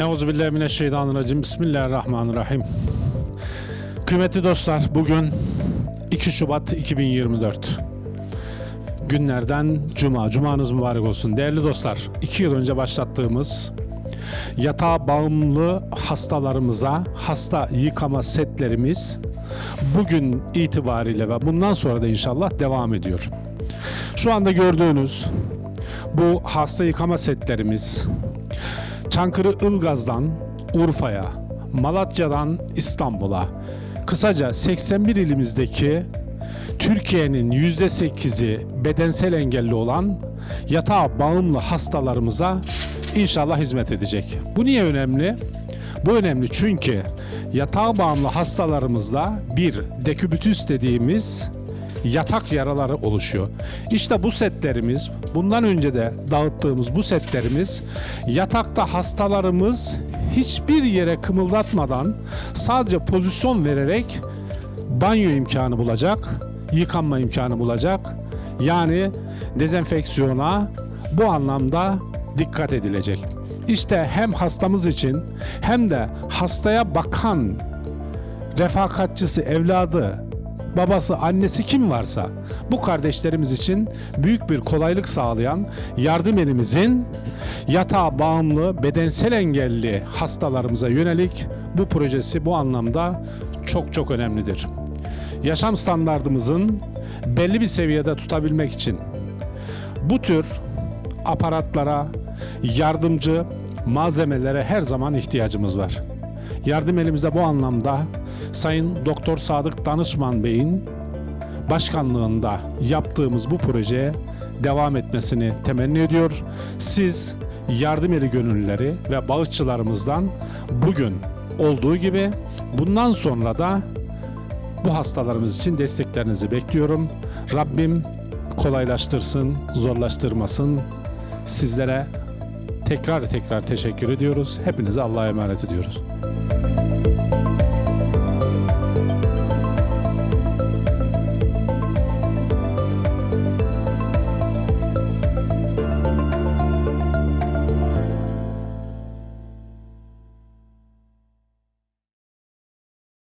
Euzubillahimineşşeytanirracim. Bismillahirrahmanirrahim. Kıymetli dostlar, bugün 2 Şubat 2024. Günlerden Cuma. Cumanız mübarek olsun. Değerli dostlar, 2 yıl önce başlattığımız yatağa bağımlı hastalarımıza hasta yıkama setlerimiz bugün itibariyle ve bundan sonra da inşallah devam ediyor. Şu anda gördüğünüz bu hasta yıkama setlerimiz Çankırı Ilgaz'dan Urfa'ya, Malatya'dan İstanbul'a, kısaca 81 ilimizdeki Türkiye'nin %8'i bedensel engelli olan yatağa bağımlı hastalarımıza inşallah hizmet edecek. Bu niye önemli? Bu önemli çünkü yatağa bağımlı hastalarımızda bir dekübitüs dediğimiz yatak yaraları oluşuyor. İşte bu setlerimiz, bundan önce de dağıttığımız bu setlerimiz yatakta hastalarımız hiçbir yere kımıldatmadan sadece pozisyon vererek banyo imkanı bulacak, yıkanma imkanı bulacak. Yani dezenfeksiyona bu anlamda dikkat edilecek. İşte hem hastamız için hem de hastaya bakan refakatçisi, evladı, babası, annesi kim varsa bu kardeşlerimiz için büyük bir kolaylık sağlayan yardım elimizin yatağa bağımlı bedensel engelli hastalarımıza yönelik bu projesi bu anlamda çok çok önemlidir. Yaşam standartımızın belli bir seviyede tutabilmek için bu tür aparatlara, yardımcı malzemelere her zaman ihtiyacımız var. Yardım elimizde bu anlamda Sayın Doktor Sadık Danışman Bey'in başkanlığında yaptığımız bu projeye devam etmesini temenni ediyor. Siz yardım eli gönüllüleri ve bağışçılarımızdan bugün olduğu gibi bundan sonra da bu hastalarımız için desteklerinizi bekliyorum. Rabbim kolaylaştırsın, zorlaştırmasın. Sizlere tekrar tekrar teşekkür ediyoruz. Hepinize Allah'a emanet ediyoruz.